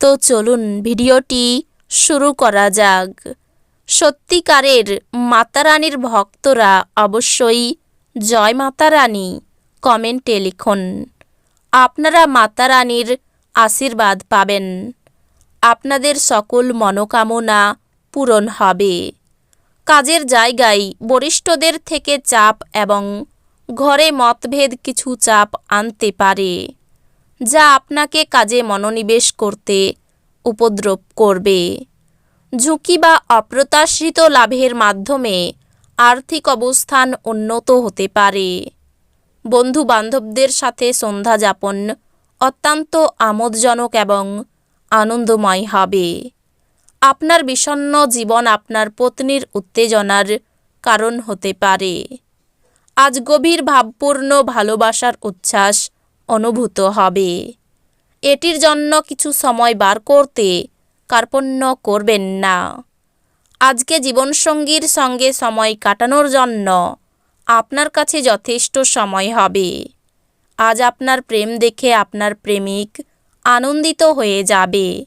তো চলুন ভিডিওটি শুরু করা যাক। সত্যিকারের মাতারানীর ভক্তরা অবশ্যই জয় মাতারানী কমেন্টে লিখুন। আপনারা মাতারানীর আশীর্বাদ পাবেন। আপনাদের সকল মনোকামনা পূরণ হবে। কাজের জায়গায় বরিষ্ঠদের থেকে চাপ এবং ঘরে মতভেদ কিছু চাপ আনতে পারে। যা আপনাকে কাজে মনোনিবেশ করতে উপদ্রব করবে। ঝুঁকি বা অপ্রত্যাশিত লাভের মাধ্যমে আর্থিক অবস্থান উন্নত হতে পারে। বন্ধু বান্ধবদের সাথে সন্ধ্যা যাপন অত্যন্ত আমোদজনক এবং আনন্দময় হবে। আপনার বিষণ্ন জীবন আপনার পত্নীর উত্তেজনার কারণ হতে পারে। আজ গভীর ভাবপূর্ণ ভালোবাসার উচ্ছ্বাস অনুভূত হবে। এটির জন্য কিছু সময় বার করতে কার্পণ্য করবেন না। আজকে জীবনসঙ্গীর সঙ্গে সময় কাটানোর জন্য আপনার কাছে যথেষ্ট সময় হবে। আজ আপনার প্রেম দেখে আপনার প্রেমিক আনন্দিত হয়ে যাবে।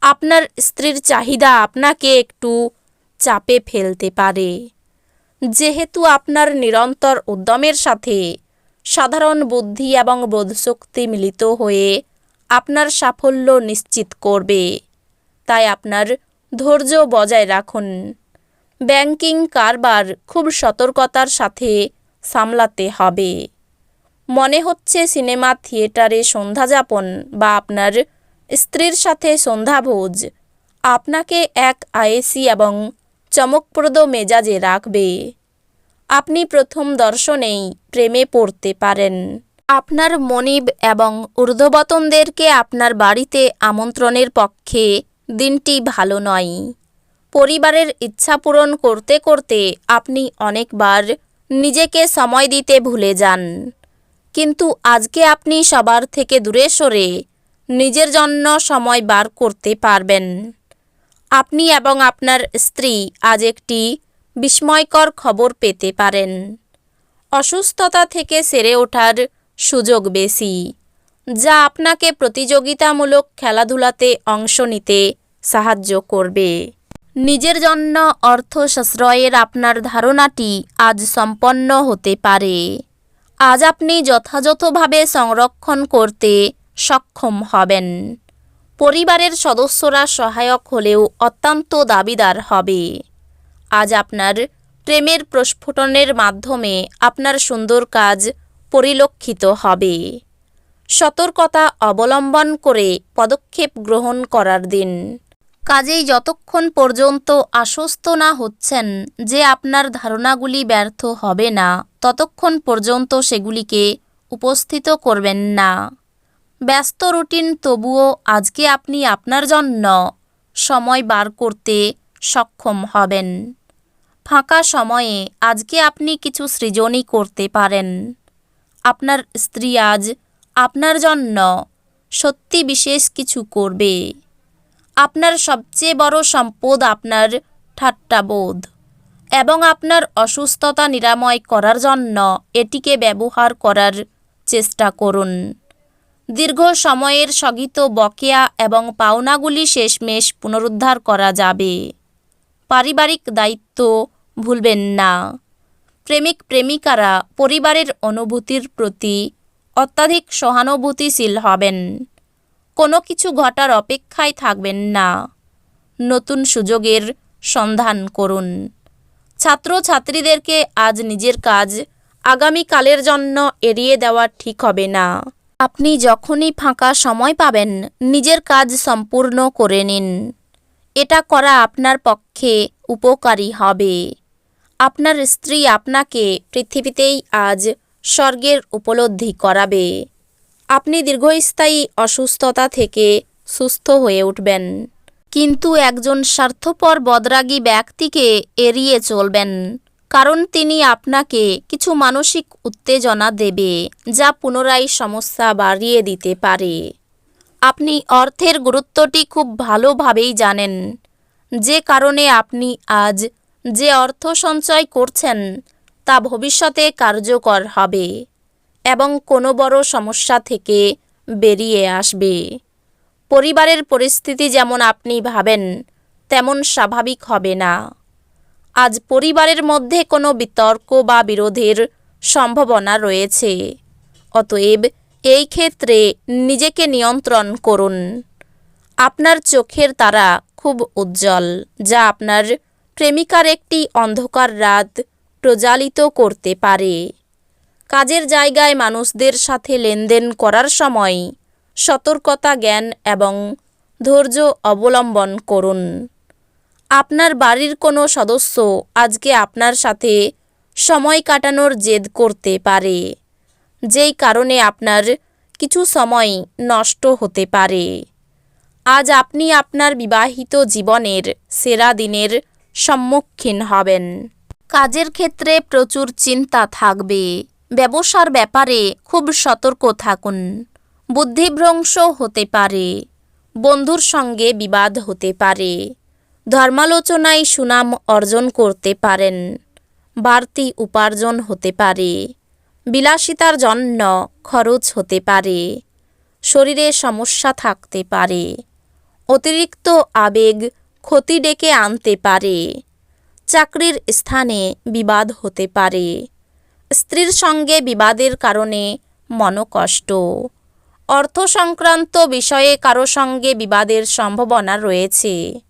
আপনার স্ত্রীর চাহিদা আপনাকে একটু চাপে ফেলতে পারে। যেহেতু আপনার নিরন্তর উদ্যমের সাথে সাধারণ বুদ্ধি এবং বোধশক্তি মিলিত হয়ে আপনার সাফল্য নিশ্চিত করবে। তাই আপনার ধৈর্য বজায় রাখুন। ব্যাংকিং কারবার খুব সতর্কতার সাথে সামলাতে হবে। মনে হচ্ছে সিনেমা, থিয়েটারে সন্ধ্যাযাপন বা আপনার স্ত্রীর সাথে সন্ধ্যাভোজ। আপনাকে এক আয়েসি এবং চমকপ্রদ মেজাজে রাখবে। আপনি প্রথম দর্শনেই প্রেমে পড়তে পারেন। আপনার মনিব এবং ঊর্ধ্ববতনদেরকে আপনার বাড়িতে আমন্ত্রণের পক্ষে দিনটি ভালো নয়। পরিবারের ইচ্ছা পূরণ করতে করতে আপনি অনেকবার নিজেকে সময় দিতে ভুলে যান। কিন্তু আজকে আপনি সবার থেকে দূরে সরে নিজের জন্য সময় বার করতে পারবেন। আপনি এবং আপনার স্ত্রী আজ একটি বিস্ময়কর খবর পেতে পারেন। অসুস্থতা থেকে সেরে ওঠার সুযোগ বেশি, যা আপনাকে প্রতিযোগিতামূলক খেলাধুলাতে অংশ নিতে সাহায্য করবে। নিজের জন্য অর্থ সাশ্রয়ের আপনার ধারণাটি আজ সম্পন্ন হতে পারে। আজ আপনি যথাযথভাবে সংরক্ষণ করতে সক্ষম হবেন। পরিবারের সদস্যরা সহায়ক হলেও অত্যন্ত দাবিদার হবে। আজ আপনার প্রেমের প্রস্ফুটনের মাধ্যমে আপনার সুন্দর কাজ পরিলক্ষিত হবে। সতর্কতা অবলম্বন করে পদক্ষেপ গ্রহণ করার দিন। কাজেই যতক্ষণ পর্যন্ত আশ্বস্ত না হচ্ছেন যে আপনার ধারণাগুলি ব্যর্থ হবে না, ততক্ষণ পর্যন্ত সেগুলিকে উপস্থিত করবেন না। ব্যস্ত রুটিন তবুও আজকে আপনি আপনার জন্য সময় বার করতে সক্ষম হবেন। ফাঁকা সময়ে আজকে আপনি কিছু সৃজনই করতে পারেন। আপনার স্ত্রী আজ আপনার জন্য সত্যি বিশেষ কিছু করবে। আপনার সবচেয়ে বড় সম্পদ আপনার ঠাট্টাবোধ এবং আপনার অসুস্থতা নিরাময় করার জন্য এটিকে ব্যবহার করার চেষ্টা করুন। দীর্ঘ সময়ের স্থগিত বকেয়া এবং পাওনাগুলি শেষমেশ পুনরুদ্ধার করা যাবে। পারিবারিক দায়িত্ব ভুলবেন না। প্রেমিক প্রেমিকারা পরিবারের অনুভূতির প্রতি অত্যাধিক সহানুভূতিশীল হবেন। কোনো কিছু ঘটার অপেক্ষায় থাকবেন না। নতুন সুযোগের সন্ধান করুন। ছাত্রছাত্রীদেরকে আজ নিজের কাজ আগামীকালের জন্য এড়িয়ে দেওয়া ঠিক হবে না। আপনি যখনই ফাঁকা সময় পাবেন, নিজের কাজ সম্পূর্ণ করে নিন। এটা করা আপনার পক্ষে উপকারী হবে। আপনার স্ত্রী আপনাকে পৃথিবীতেই আজ স্বর্গের উপলব্ধি করাবে। আপনি দীর্ঘস্থায়ী অসুস্থতা থেকে সুস্থ হয়ে উঠবেন। কিন্তু একজন স্বার্থপর বদরাগী ব্যক্তিকে এড়িয়ে চলবেন, কারণ তিনি আপনাকে কিছু মানসিক উত্তেজনা দেবে, যা পুনরায় সমস্যা বাড়িয়ে দিতে পারে। আপনি অর্থের গুরুত্বটি খুব ভালোভাবেই জানেন। যে কারণে আপনি আজ যে অর্থ সঞ্চয় করছেন, তা ভবিষ্যতে কার্যকর হবে এবং কোনো বড় সমস্যা থেকে বেরিয়ে আসবে। পরিবারের পরিস্থিতি যেমন আপনি ভাবেন, তেমন স্বাভাবিক হবে না। আজ পরিবারের মধ্যে কোনো বিতর্ক বা বিরোধের সম্ভাবনা রয়েছে। অতএব এই ক্ষেত্রে নিজেকে নিয়ন্ত্রণ করুন। আপনার চোখের তারা খুব উজ্জ্বল, যা আপনার প্রেমিকার একটি অন্ধকার রাত প্রজ্বালিত করতে পারে। কাজের জায়গায় মানুষদের সাথে লেনদেন করার সময় সতর্কতা, জ্ঞান এবং ধৈর্য অবলম্বন করুন। আপনার বাড়ির কোনো সদস্য আজকে আপনার সাথে সময় কাটানোর জেদ করতে পারে, যেই কারণে আপনার কিছু সময় নষ্ট হতে পারে। আজ আপনি আপনার বিবাহিত জীবনের সেরা দিনের সম্মুখীন হবেন। কাজের ক্ষেত্রে প্রচুর চিন্তা থাকবে। ব্যবসার ব্যাপারে খুব সতর্ক থাকুন। বুদ্ধিভ্রংশ হতে পারে। বন্ধুর সঙ্গে বিবাদ হতে পারে। ধর্মালোচনায় সুনাম অর্জন করতে পারেন। বাড়তি উপার্জন হতে পারে। বিলাসিতার জন্য খরচ হতে পারে। শরীরে সমস্যা থাকতে পারে। অতিরিক্ত আবেগ ক্ষতি ডেকে আনতে পারে। চাকরির স্থানে বিবাদ হতে পারে। স্ত্রীর সঙ্গে বিবাদের কারণে মনকষ্ট। অর্থ সংক্রান্ত বিষয়ে কারও সঙ্গে বিবাদের সম্ভাবনা রয়েছে।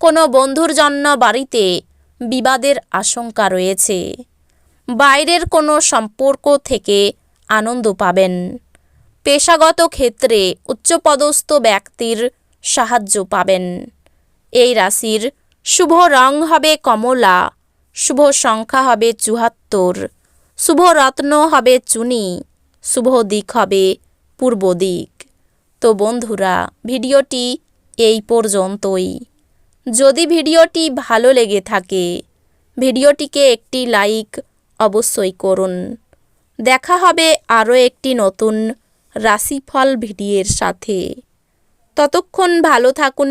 কোনো বন্ধুর জন্য বাড়িতে বিবাদের আশঙ্কা রয়েছে। বাইরের কোনো সম্পর্ক থেকে আনন্দ পাবেন। পেশাগত ক্ষেত্রে উচ্চপদস্থ ব্যক্তির সাহায্য পাবেন। এই রাশির শুভ রং হবে কমলা, শুভ সংখ্যা হবে চুহাত্তর শুভ রত্ন হবে চুনি, শুভ দিক হবে পূর্ব দিক। তো বন্ধুরা, ভিডিওটি এই পর্যন্তই। যদি ভিডিওটি ভালো লেগে থাকে, ভিডিওটিকে একটি লাইক অবশ্যই করুন। দেখা হবে আরও একটি নতুন রাশিফল ভিডিওর সাথে। ততক্ষণ ভালো থাকুন